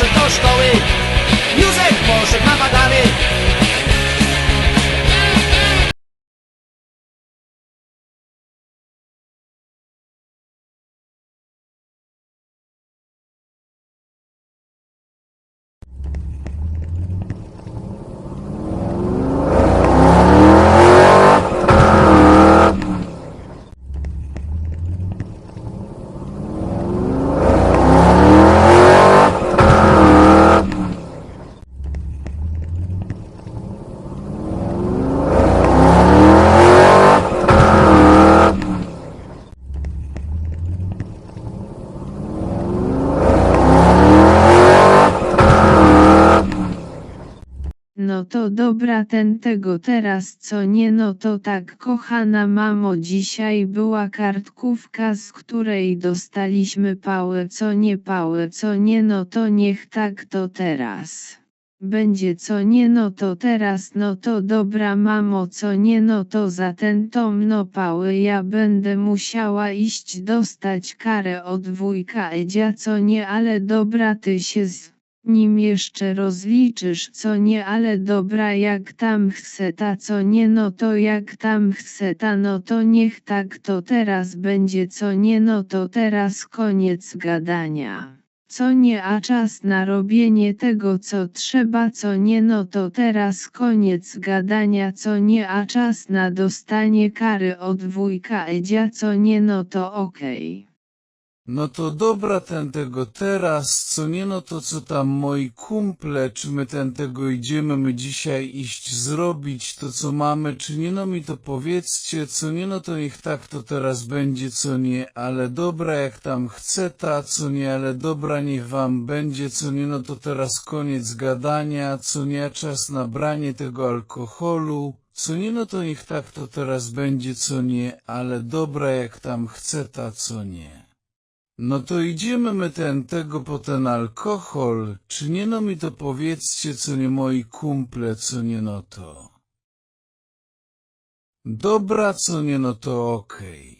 że to, to dobra ten tego teraz co nie no to tak kochana mamo dzisiaj była kartkówka z której dostaliśmy pałę co nie pałę co nie no to niech tak to teraz. Będzie co nie no to teraz no to dobra mamo co nie no to za ten tom no pały ja będę musiała iść dostać karę od wujka Edzia co nie ale dobra ty się z nim jeszcze rozliczysz co nie ale dobra jak tam chce ta co nie no to jak tam chce ta no to niech tak to teraz będzie co nie no to teraz koniec gadania. Co nie a czas na robienie tego co trzeba co nie no to teraz koniec gadania co nie a czas na dostanie kary od wujka Edzia co nie no to okej. No to dobra ten tego teraz, co nie no to co tam moi kumple, czy my ten tego idziemy my dzisiaj iść zrobić to co mamy, czy nie no mi to powiedzcie, co nie no to niech tak to teraz będzie, co nie, ale dobra jak tam chce ta, co nie, ale dobra niech wam będzie, co nie no to teraz koniec gadania, co nie, czas na branie tego alkoholu, co nie no to niech tak to teraz będzie, co nie, ale dobra jak tam chce ta, co nie. No to idziemy my ten tego po ten alkohol, czy nie no mi to powiedzcie, co nie moi kumple, co nie no to. Dobra, co nie no to okej.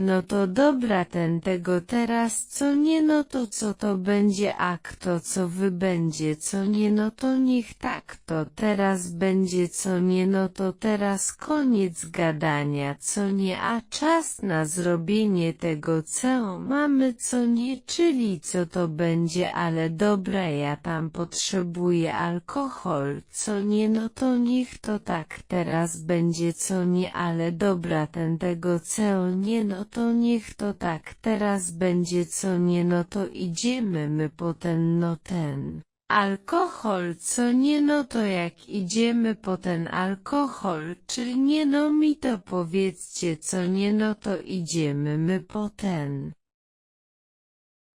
No to dobra ten tego teraz co nie no to co to będzie a kto co wy będzie co nie no to niech tak to teraz będzie co nie no to teraz koniec gadania co nie a czas na zrobienie tego co mamy co nie czyli co to będzie ale dobra ja tam potrzebuję alkohol co nie no to niech to tak teraz będzie co nie ale dobra ten tego co nie no to niech to tak teraz będzie co nie no to idziemy my po ten no ten. Alkohol co nie no to jak idziemy po ten alkohol czy nie no mi to powiedzcie co nie no to idziemy my po ten.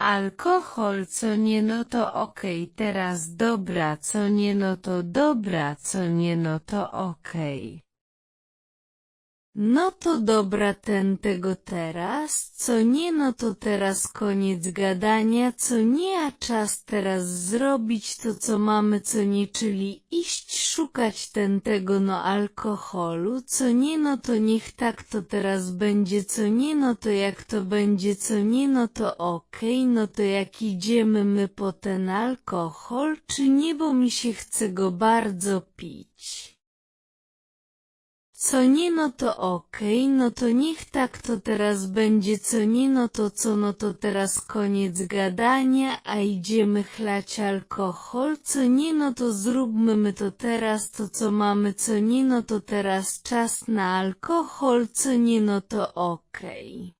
Alkohol co nie no to okej teraz dobra co nie no to dobra co nie no to okej. No to dobra ten tego teraz, co nie no to teraz koniec gadania, co nie a czas teraz zrobić to co mamy co nie czyli iść szukać ten tego no alkoholu, co nie no to niech tak to teraz będzie. Co nie no to jak to będzie. Co nie no to okej no to jak idziemy my po ten alkohol czy nie bo mi się chce go bardzo pić. Co nie no to okej, no to niech tak to teraz będzie. Co nie no to co no to teraz koniec gadania, a idziemy chlać alkohol, co nie no to zróbmy my to teraz to co mamy. Co nie no to teraz czas na alkohol, co nie no to okej.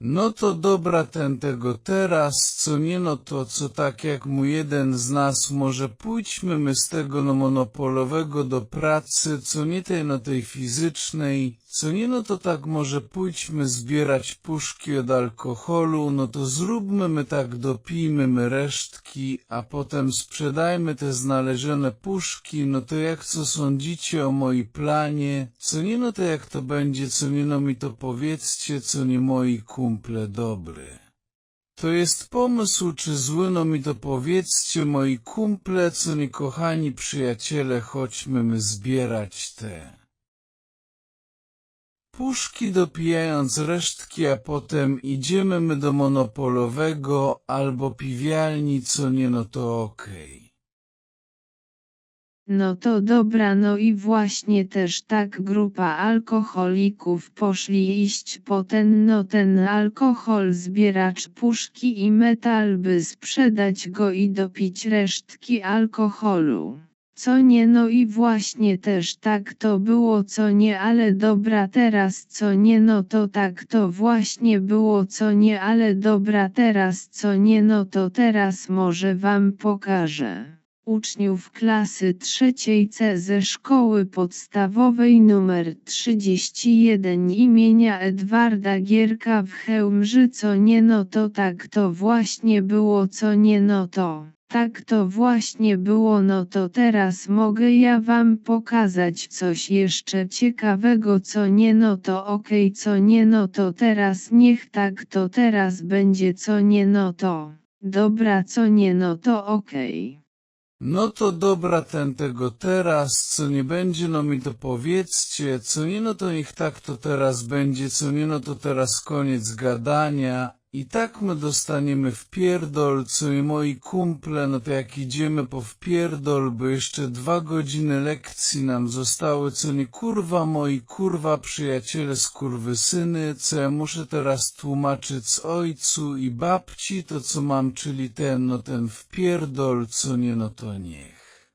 No to dobra ten tego teraz, co nie no to co tak jak mu jeden z nas może pójdźmy my z tego no monopolowego do pracy, co nie tej no tej fizycznej, co nie no to tak może pójdźmy zbierać puszki od alkoholu, no to zróbmy my tak dopijmy my resztki, a potem sprzedajmy te znalezione puszki, no to jak co sądzicie o moi planie, co nie no to jak to będzie, co nie no mi to powiedzcie, co nie moi kumple dobry. To jest pomysł czy zły, no mi to powiedzcie moi kumple, co nie kochani przyjaciele, chodźmy my zbierać te puszki dopijając resztki, a potem idziemy my do monopolowego albo piwialni, co nie no to okej. No to dobra no i właśnie też tak grupa alkoholików poszli iść po ten no ten alkohol zbieracz puszki i metal by sprzedać go i dopić resztki alkoholu. Co nie no i właśnie też tak to było co nie ale dobra teraz co nie no to tak to właśnie było co nie ale dobra teraz co nie no to teraz może wam pokażę. uczniów klasy trzeciej C ze szkoły podstawowej nr 31 imienia Edwarda Gierka w Chełmży co nie no to tak to właśnie było co nie no to. Tak to właśnie było no to teraz mogę ja wam pokazać coś jeszcze ciekawego co nie no to okej co nie no to teraz niech tak to teraz będzie co nie no to. Dobra co nie no to okej. No to dobra ten tego teraz, co nie będzie no mi to powiedzcie, co nie no to niech tak to teraz będzie, co nie no to teraz koniec gadania. I tak my dostaniemy w pierdol, co i moi kumple, no to jak idziemy po wpierdol, bo jeszcze dwa godziny lekcji nam zostały, co nie kurwa moi kurwa przyjaciele skurwysyny, co ja muszę teraz tłumaczyć z ojcu i babci to co mam, czyli ten no ten wpierdol, co nie no to niech.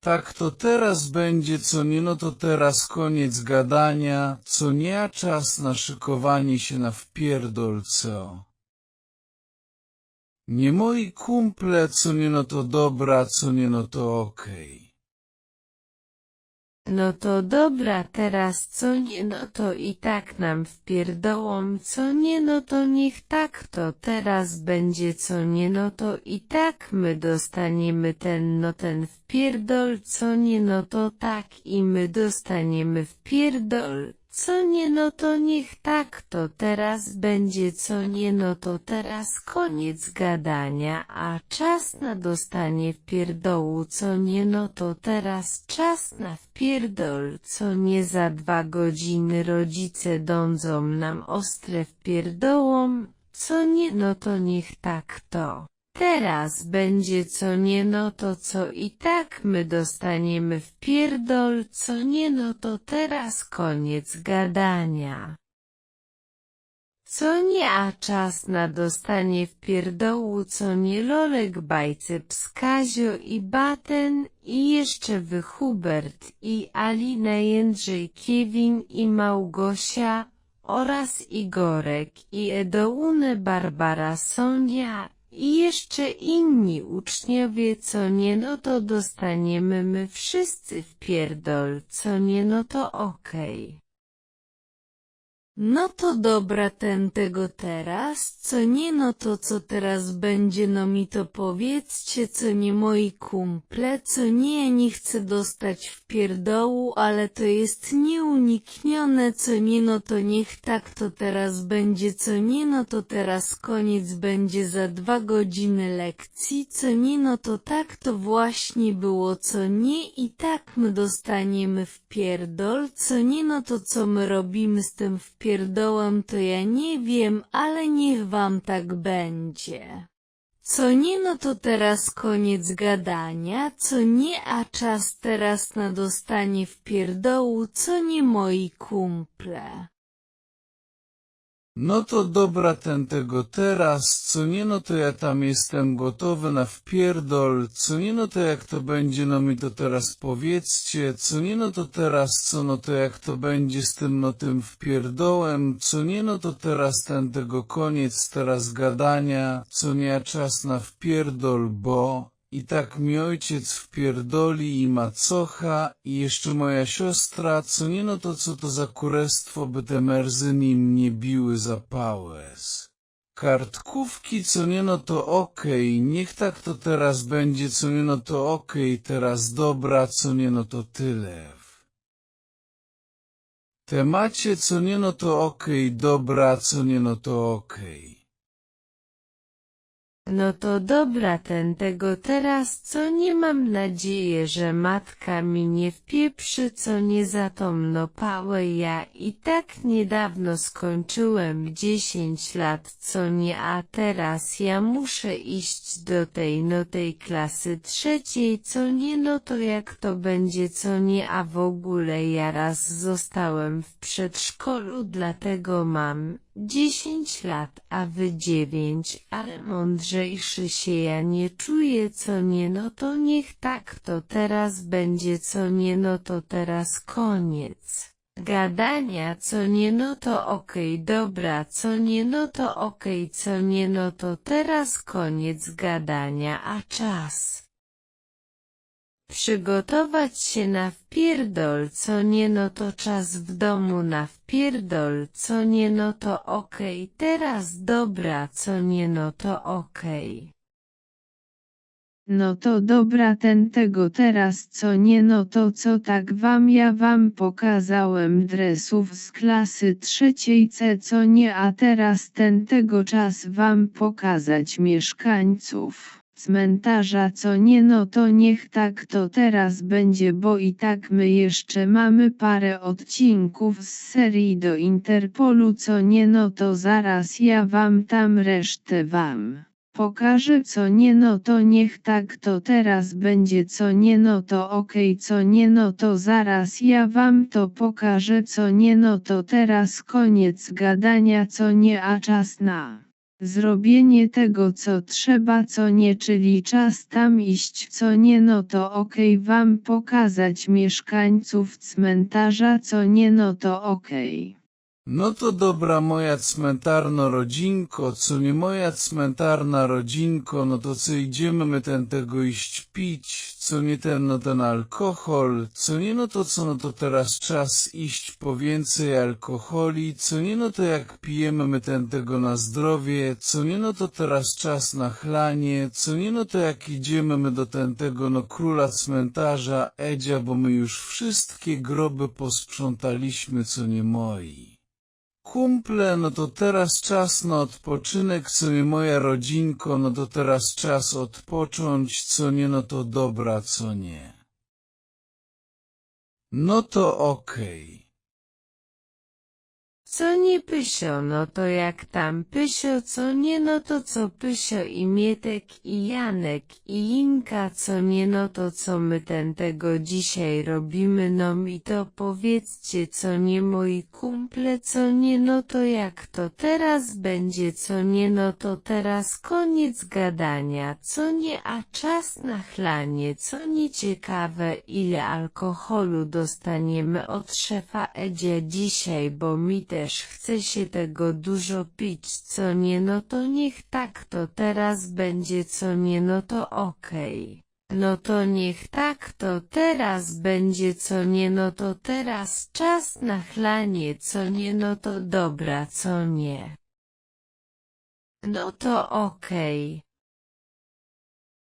Tak to teraz będzie, co nie no to teraz koniec gadania, co nie a czas na szykowanie się na wpierdol, co? Nie moi kumple, co nie no to dobra, co nie no to okej. No to dobra teraz co nie no to i tak nam wpierdołą co nie no to niech tak to teraz będzie co nie no to i tak my dostaniemy ten no ten wpierdol co nie no to tak i my dostaniemy wpierdol co nie no to niech tak to teraz będzie co nie no to teraz koniec gadania a czas na dostanie wpierdołu co nie no to teraz czas na wpierdol co nie za dwa godziny rodzice dądzą nam ostre wpierdołom co nie no to niech tak to. Teraz będzie co nie no to co i tak my dostaniemy w pierdol co nie no to teraz koniec gadania. Co nie a czas na dostanie w pierdołu co nie Lolek Bajceps Kazio i Baten i jeszcze wy Hubert i Alina Jędrzej Kiewin i Małgosia oraz Igorek i Edoune Barbara Sonia i jeszcze inni uczniowie co nie no to dostaniemy my wszyscy w pierdol co nie no to okej. No to dobra ten tego teraz, co nie no to co teraz będzie no mi to powiedzcie co nie moi kumple, co nie nie chcę dostać w pierdołu, ale to jest nieuniknione, co nie no to niech tak to teraz będzie, co nie no to teraz koniec będzie za dwa godziny lekcji, co nie no to tak to właśnie było, co nie i tak my dostaniemy w pierdol, co nie no to co my robimy z tym w pierdołem to ja nie wiem, ale niech wam tak będzie. Co nie no to teraz koniec gadania, co nie a czas teraz na dostanie w pierdołu, co nie moi kumple. No to dobra ten tego teraz, co nie no to ja tam jestem gotowy na wpierdol, co nie no to jak to będzie no mi to teraz powiedzcie, co nie no to teraz co no to jak to będzie z tym no tym wpierdołem, co nie no to teraz ten tego koniec teraz gadania, co nie a czas na wpierdol, bo... I tak mi ojciec wpierdoli i macocha i jeszcze moja siostra, co nie no to co to za kurestwo, by te merzyni mnie biły za pałez. Kartkówki, co nie no to okej, niech tak to teraz będzie, co nie no to okej, teraz dobra, co nie no to tyle. Temacie, co nie no to okej, dobra, co nie no to okej. No to dobra ten tego teraz co nie mam nadzieję, że matka mi nie wpieprzy co nie za tą no pałę ja i tak niedawno skończyłem 10 lat co nie a teraz ja muszę iść do tej no tej klasy trzeciej co nie no to jak to będzie co nie a w ogóle ja raz zostałem w przedszkolu dlatego mam 10 lat, a wy 9, ale mądrzejszy się ja nie czuję, co nie no to niech tak to teraz będzie, co nie no to teraz koniec. Gadania, co nie no to okej, dobra, co nie no to okej, co nie no to teraz koniec gadania, a czas. Przygotować się na wpierdol, co nie no to czas w domu na wpierdol, co nie no to okej, teraz dobra, co nie no to okej. No to dobra ten tego teraz co nie no to co tak wam ja wam pokazałem dresów z klasy trzeciej C co nie a teraz ten tego czas wam pokazać mieszkańców cmentarza co nie no to niech tak to teraz będzie bo i tak my jeszcze mamy parę odcinków z serii do Interpolu co nie no to zaraz ja wam tam resztę wam pokażę co nie no to niech tak to teraz będzie co nie no to okej co nie no to zaraz ja wam to pokażę co nie no to teraz koniec gadania co nie a czas na zrobienie tego co trzeba co nie czyli czas tam iść co nie no to okej wam pokazać mieszkańców cmentarza co nie no to okej. No to dobra moja cmentarno rodzinko, co nie moja cmentarna rodzinko, no to co idziemy my ten tego iść pić, co nie ten no ten alkohol, co nie no to co no to teraz czas iść po więcej alkoholi, co nie no to jak pijemy my ten tego na zdrowie, co nie no to teraz czas na chlanie, co nie no to jak idziemy my do ten tego no króla cmentarza Edzia, bo my już wszystkie groby posprzątaliśmy, co nie moi. Kumple, no to teraz czas na odpoczynek, co nie moja rodzinko, no to teraz czas odpocząć, co nie, no to dobra, co nie. No to okej. Co nie Pysio, no to jak tam Pysio, co nie no to co Pysio i Mietek i Janek i Inka, co nie no to co my ten tego dzisiaj robimy, no mi to powiedzcie, co nie moi kumple, co nie no to jak to teraz będzie, co nie no to teraz koniec gadania, co nie a czas na chlanie, co nie ciekawe ile alkoholu dostaniemy od szefa Edzia dzisiaj, bo mi też chce się tego dużo pić, co nie no to niech tak to teraz będzie, co nie no to okej. No to niech tak to teraz będzie, co nie no to teraz czas na chlanie, co nie no to dobra, co nie. No to okej.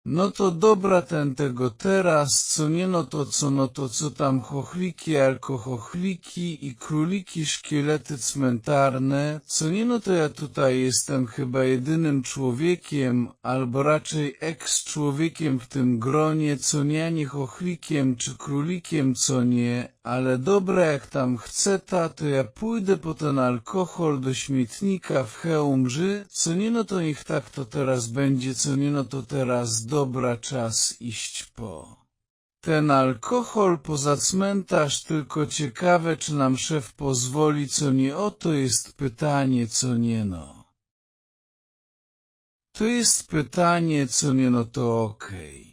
No to dobra ten tego teraz, co nie no to co no to co tam chochliki, alkochochliki i króliki szkielety cmentarne, co nie no to ja tutaj jestem chyba jedynym człowiekiem, albo raczej eks-człowiekiem w tym gronie, co nie ani chochlikiem czy królikiem, co nie, ale dobra jak tam chce ta, to ja pójdę po ten alkohol do śmietnika w Chełmży, co nie no to niech tak to teraz będzie, co nie no to teraz dobra czas iść po. Ten alkohol poza cmentarz, tylko ciekawe czy nam szef pozwoli, co nie o to jest pytanie, co nie no. To jest pytanie, co nie no to okej.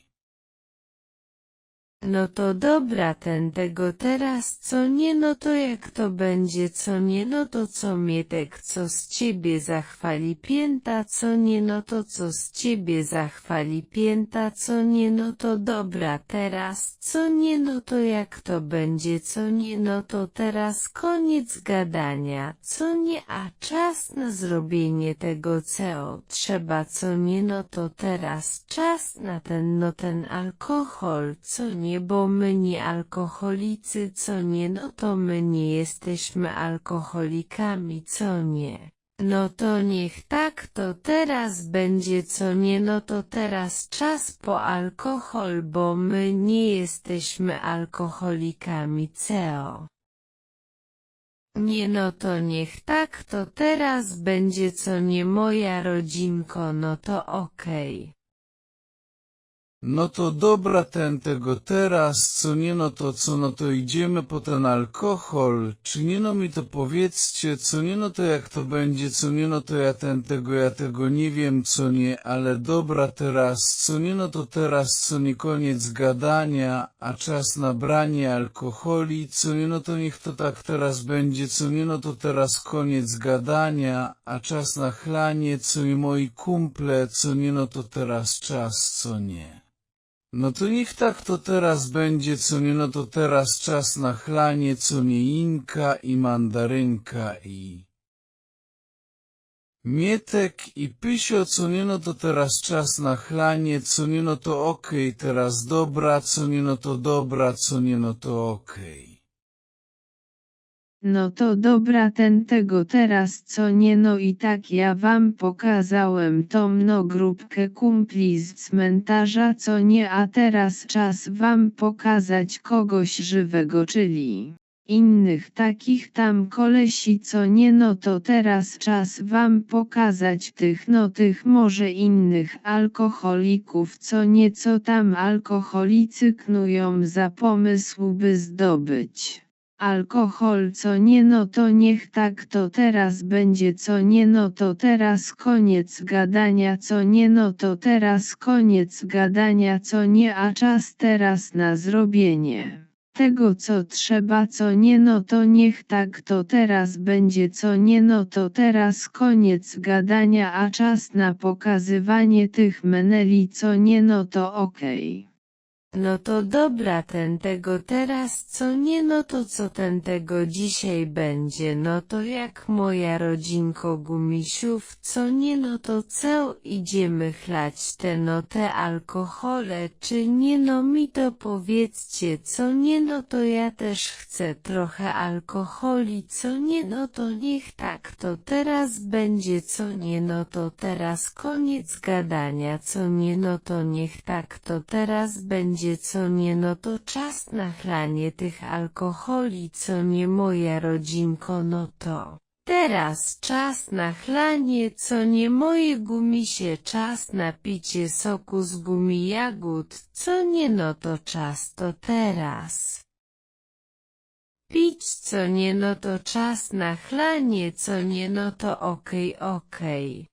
No to dobra ten tego teraz, co nie no to jak to będzie, co nie no to co Mietek, co z ciebie zachwali pięta, co nie no to co z ciebie zachwali pięta, co nie no to dobra teraz, co nie no to jak to będzie, co nie no to teraz koniec gadania, co nie a czas na zrobienie tego co trzeba, co nie no to teraz czas na ten no ten alkohol, co nie bo my nie alkoholicy, co nie, no to my nie jesteśmy alkoholikami, co nie. No to niech tak to teraz będzie, co nie, no to teraz czas po alkohol, bo my nie jesteśmy alkoholikami, co? Nie no to niech tak to teraz będzie, co nie moja rodzinko, no to okej. No to dobra ten tego teraz, co nie no to co no to idziemy po ten alkohol, czy nie no mi to powiedzcie, co nie no to jak to będzie, co nie no to ja ten tego, ja tego nie wiem, co nie, ale dobra teraz, co nie no to teraz, co nie koniec gadania, a czas na branie alkoholi, co nie no to niech to tak teraz będzie, co nie no to teraz koniec gadania, a czas na chlanie, co nie moi kumple, co nie no to teraz czas, co nie. No to niech tak to teraz będzie, co nie, no to teraz czas na chlanie, co nie inka i mandarynka i... Mietek i Pysio, co nie, no to teraz czas na chlanie, co nie, no to okej, teraz dobra, co nie, no to dobra, co nie, no to okej. No to dobra ten tego teraz co nie no i tak ja wam pokazałem tą no grupkę kumpli z cmentarza co nie a teraz czas wam pokazać kogoś żywego czyli innych takich tam kolesi co nie no to teraz czas wam pokazać tych no tych może innych alkoholików co nieco tam alkoholicy knują za pomysł by zdobyć. Alkohol co nie no to niech tak to teraz będzie co nie no to teraz koniec gadania co nie no to teraz koniec gadania co nie a czas teraz na zrobienie. Tego co trzeba co nie no to niech tak to teraz będzie co nie no to teraz koniec gadania a czas na pokazywanie tych meneli co nie no to okej. No to dobra ten tego teraz co nie no to co ten tego dzisiaj będzie? No to jak moja rodzinko gumisiów co nie no to co idziemy chlać? Te no te alkohole czy nie no mi to powiedzcie co nie no to ja też chcę trochę alkoholi co nie no to niech tak to teraz będzie co nie no to teraz koniec gadania co nie no to niech tak to teraz będzie co nie no to czas na chlanie tych alkoholi co nie moja rodzinko no to teraz czas na chlanie co nie moje gumisie czas na picie soku z gumi jagód co nie no to czas to teraz. Pić co nie no to czas na chlanie co nie no to okej okej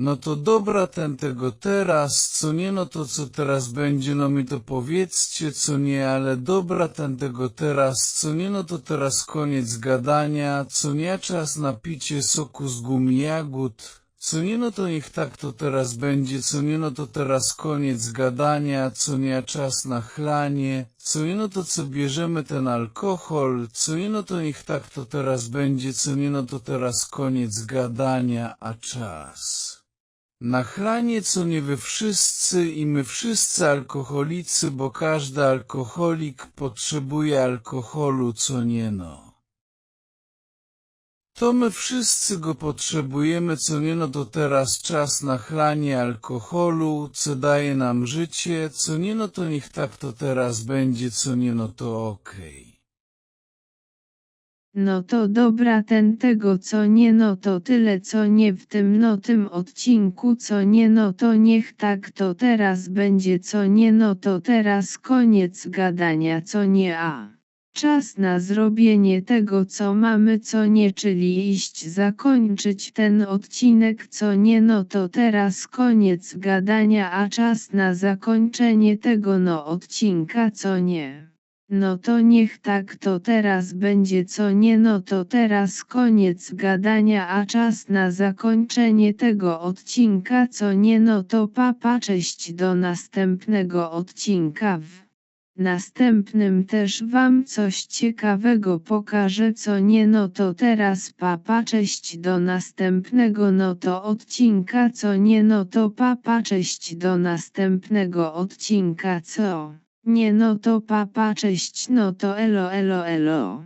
No to dobra ten tego teraz, co nie, no to co teraz będzie, no mi to powiedzcie, co nie, ale dobra ten tego teraz, co nie, no to teraz koniec gadania, co nie, czas na picie soku z gumi jagód, co nie, no to niech tak to teraz będzie, co nie, no to teraz koniec gadania, co nie, czas na chlanie, co nie, no to co bierzemy ten alkohol, co nie, no to niech tak to teraz będzie, co nie, no to teraz koniec gadania, a czas. Na chlanie co nie wy wszyscy i my wszyscy alkoholicy, bo każdy alkoholik potrzebuje alkoholu co nie no. To my wszyscy go potrzebujemy co nie no to teraz czas na chlanie alkoholu, co daje nam życie, co nie no to niech tak to teraz będzie co nie no to okej. No to dobra ten tego co nie no to tyle co nie w tym no tym odcinku co nie no to niech tak to teraz będzie co nie no to teraz koniec gadania co nie a. Czas na zrobienie tego co mamy co nie czyli iść zakończyć ten odcinek co nie no to teraz koniec gadania a czas na zakończenie tego no odcinka co nie. No to niech tak to teraz będzie co nie no to teraz koniec gadania a czas na zakończenie tego odcinka co nie no to papa cześć do następnego odcinka w następnym też wam coś ciekawego pokażę co nie no to teraz papa cześć do następnego no to odcinka co nie no to papa cześć do następnego odcinka co nie no to papa cześć no to elo elo elo.